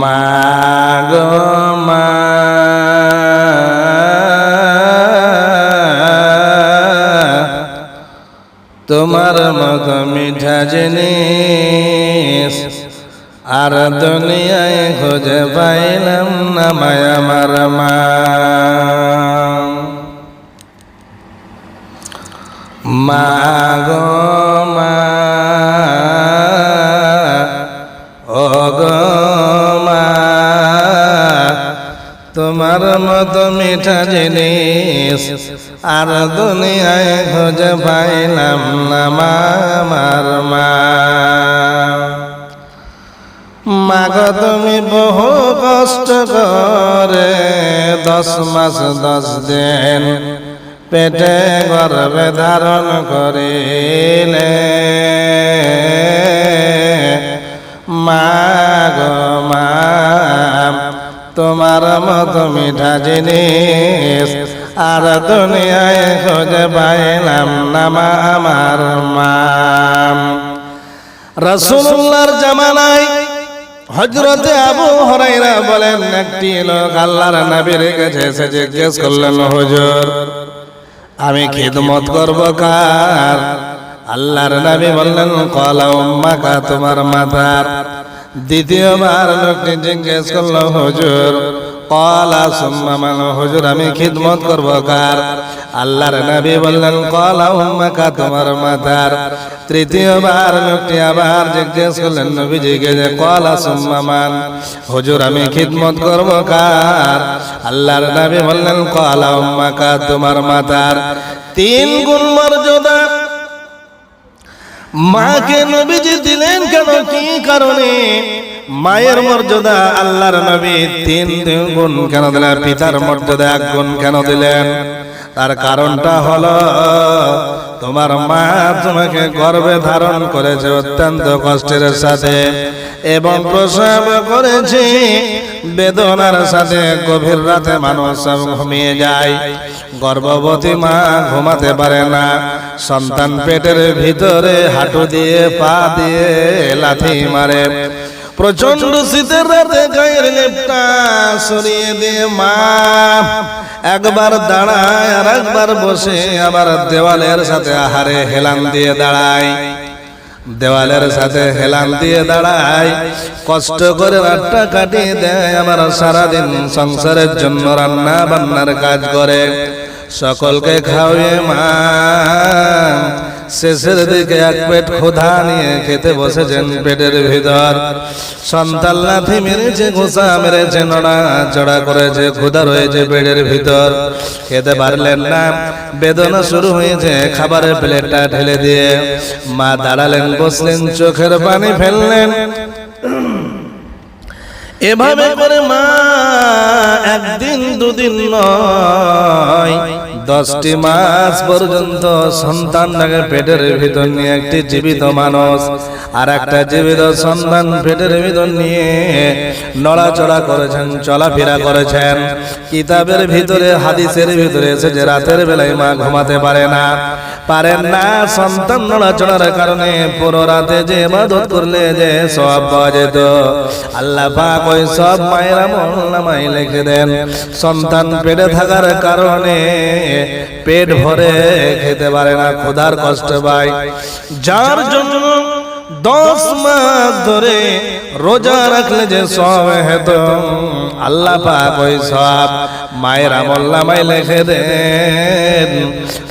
মাগো মা তোমার মত মিঠা জিনিস আর দুনিয়ায় খুঁজে পাইলাম না মায়া আমার মা। মাগো মা মতো মিঠা জিনিস। আর দুনিয়ায় খুঁজে পাইলাম না মা আমার মা। মাগো তুমি বহু কষ্ট করে দশ মাস দশ দিন পেটে গর্বে ধারণ করিলে। মাগো মা তোমার মতো মিঠা জিনিস। আর দুনিয়ায় খুঁজে পাইলাম না মা, আমার মা। রসুল্লাহর জামানায় হজরতে আবু হরাইরা বলেন, একটি লোক আল্লাহর নবীর কাছে এসে জিজ্ঞেস করলেন, হুজুর, আমি খিদমত করব কার? আল্লাহর নবী বললেন, কলা উম্মাকা, তোমার মাতার দ্বিতীয়বার লোকটি জিজ্ঞেস করল, হুজুর, কলা সুম্মা হুজুর, আমি খিদমত করব কার? আল্লাহর নবী বললেন, কলা উম্মাকা তোমার মাতার। তৃতীয়বার লোকটি আবার জিজ্ঞেস করলেন নবীজিকে যে কলা সুম্মান হুজুর, আমি খিদমত করব কার? আল্লাহর নবী বললেন, কলা উম্মাকা তোমার মাতার। তিন গুণ মর্যাদা মাকে নবীজি দিলেন কেন? কি কারণে? মায়ের মর্যাদা আল্লাহর নবী তিন গুণ কেন দিলেন? পিতার মর্যাদা এক গুণ কেন দিলেন? তার কারণটা হলো তোমার মা তোমাকে গর্বে ধারণ করেছে অত্যন্ত কষ্টের সাথে এবং প্রসব করেছে, বেদনার সাথে গভীর রাতে মানুষ ঘুমিয়ে যায়। গর্ভবতী মা ঘুমাতে পারে না। সন্তান পেটের ভিতরে হাঁটু দিয়ে, পা দিয়ে লাথি মারে। প্রচণ্ড শীতের রাতে গায়ের লেপটা সরিয়ে দিয়ে মা। একবার দাঁড়ায় আর একবার বসে আবার দেওয়ালের সাথে আহারে হেলান দিয়ে দাঁড়ায়। দেওয়ালের সাথে হেলান দিয়ে দাঁড়ায়। কষ্ট করে রাতটা কাটিয়ে দেয় আমার সারাদিন সংসারের জন্য রান্না বান্নার কাজ করে। সকলকে খাওয়ে মা। শেষের দিকে এক পেট ক্ষুধা নিয়ে খেতে বসেছেন পেটের ভিতর। সন্তান লাথি মেরেছে, ঘুষা মেরেছে, নড়া চড়া করেছে, ক্ষুধা রয়েছে পেটের ভিতর। খেতে পারলেন না, বেদনা শুরু হয়েছে, খাবারের প্লেটটা ঢেলে দিয়ে। মা দাঁড়ালেন, বসলেন, চোখের পানি ফেললেন। এভাবে করে মা একদিন দুদিন নয় দশটি মাস পর্যন্ত সন্তানটাকে পেটের ভিতর নিয়ে একটি জীবিত মানুষ, আর একটা জীবিত সন্তান পেটের ভিতর নিয়ে নড়াচড়া করেছেন, চলাফেরা করেছেন। কিতাবের ভিতরে, হাদিসের ভিতরে এসে যে রাতের বেলায় মা ঘুমাতে পারে না পারেন না। সন্তান নড়াচড়ার কারণে পুরো রাতে যে ইবাদত করলে যে সব পাওয়া যেত। আল্লাহ পাক ওই সব মায়েরা মোল্লামাই লিখে দেন, সন্তান পেটে থাকার কারণে পেট ভরে খেতে পারে না খোদার কষ্ট পায়। যার জন্য দশ মাস ধরে রোজা রাখলে যে সব হেত। আল্লাহ পাক ওই সব মায়ের আমল্লামাই লিখে দেন,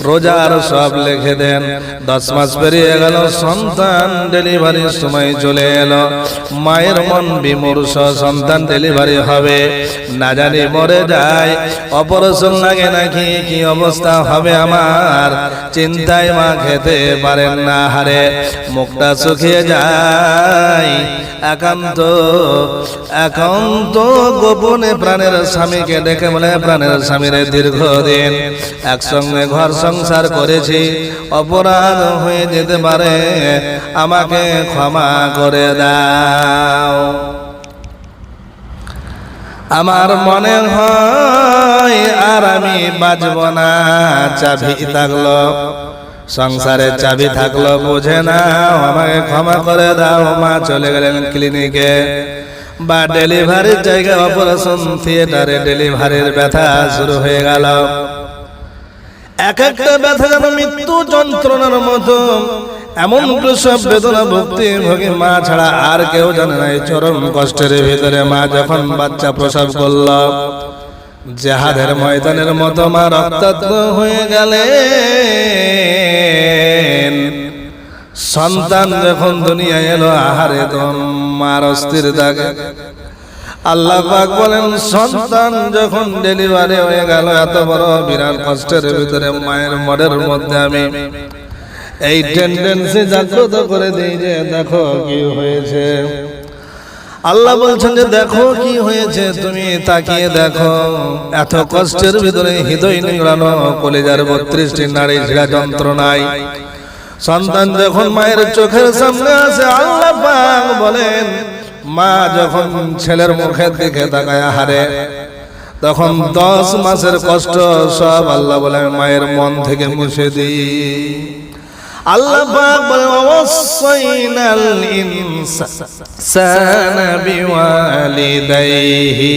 রোজার সব লিখে দেন। দশ মাস পেরিয়ে গেল, সন্তান ডেলিভারির সময় চলে এলো। মায়ের মন বিমূর্ষ, সন্তান ডেলিভারি হবে। না জানি মরে যায় অপারেশন লাগে নাকি, কি অবস্থা হবে আমার? চিন্তায় মা খেতে পারেন না, হারে। মুখটা শুকিয়ে যায়। একান্ত একান্ত গোপনে প্রাণের স্বামীকে ডেকে বলে, প্রাণের স্বামীর দীর্ঘদিন একসঙ্গে ঘর সংসার করেছি। অপরাধ হয়ে যেতে পারে। আমাকে ক্ষমা করে দাও। আমার মনে হয় আর আমি বাজব না। চাবি থাকল, সংসারে চাবি থাকল, বুঝে না আমাকে ক্ষমা করে দাও। মা চলে গেলেন ক্লিনিকে। বা ডেলিভারির জায়গায় অপারেশন থিয়েটারে ডেলিভারির ব্যথা শুরু হয়ে গেল। এক একটা ব্যথা যেন মৃত্যু যন্ত্রণার মতো। এমন প্রসব বেদনা ভক্তি ভোগে মা ছাড়া আর কেউ জানে না, এই চরম কষ্টের ভিতরে মা যখন বাচ্চা প্রসব করল, জাহাদের ময়দানের মতো মা রক্তাক্ত হয়ে গেলেন। সন্তান যখন দুনিয়া এলো, আহারে তো মার অস্থির থাকে আল্লাহ পাক বলেন, সন্তান যখন ডেলিভারি হয়ে গেল, এত বড় বিরাট কষ্টের ভিতরে মায়ের মডের মধ্যে আমি এই টেন্ডেন্সি জাগ্রত করে দিই যে, দেখো কি হয়েছে। আল্লাহ বলছেন যে, দেখো কি হয়েছে, তুমি তাকিয়ে দেখো। এত কষ্টের ভিতরে হৃদয় নিংড়ানো, কলেজার বত্রিশটি নারী ঝিড়া যন্ত্রণায় সন্তান যখন মায়ের চোখের সামনে আছে, আল্লাহ বলেন, মা যখন ছেলের মুখের দিকে তাকায় হারে তখন দশ মাসের কষ্ট সব আল্লাহ বলে মায়ের মন থেকে মুছে দিই। আল্লাহ বলে ওয়াসাইনাল ইনসানা বিওয়ালিদাইহি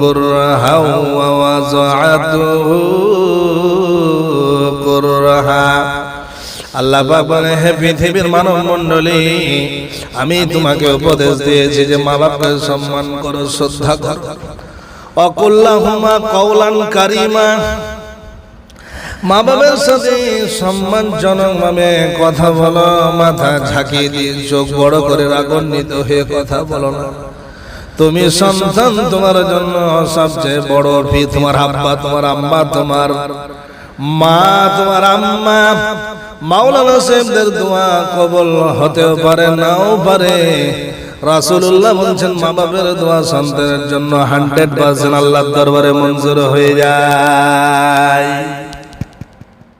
كرها ووضعته كرها আল্লাহ পাক বলে হে পৃথিবীর মানব মণ্ডলী আমি তোমাকে উপদেশ দিয়েছি যে মা বাপকে সম্মান করো শ্রদ্ধা করো অকুল্লাহুমা কৌলান কারিমা মা বাবার সাথে সম্মানজনক ভাবে কথা বলো মাথা ঝাঁকিয়ে দিয়ে চোখ বড় করে রাগান্বিত হয়ে কথা বলো না তুমি সন্তান তোমার জন্য সবচেয়ে বড় ফি তোমার আব্বা, তোমার আম্মা, তোমার মা, তোমার আম্মা। মাওলানা সাহেবদের দোয়া কবল হতেও পারে, নাও পারে। রাসূলুল্লাহ বলছেন মা বাবার দোয়া সন্তানের জন্য হান্ড্রেড পার্সেন্ট আল্লাহর দরবারে মঞ্জুর হয়ে যায়।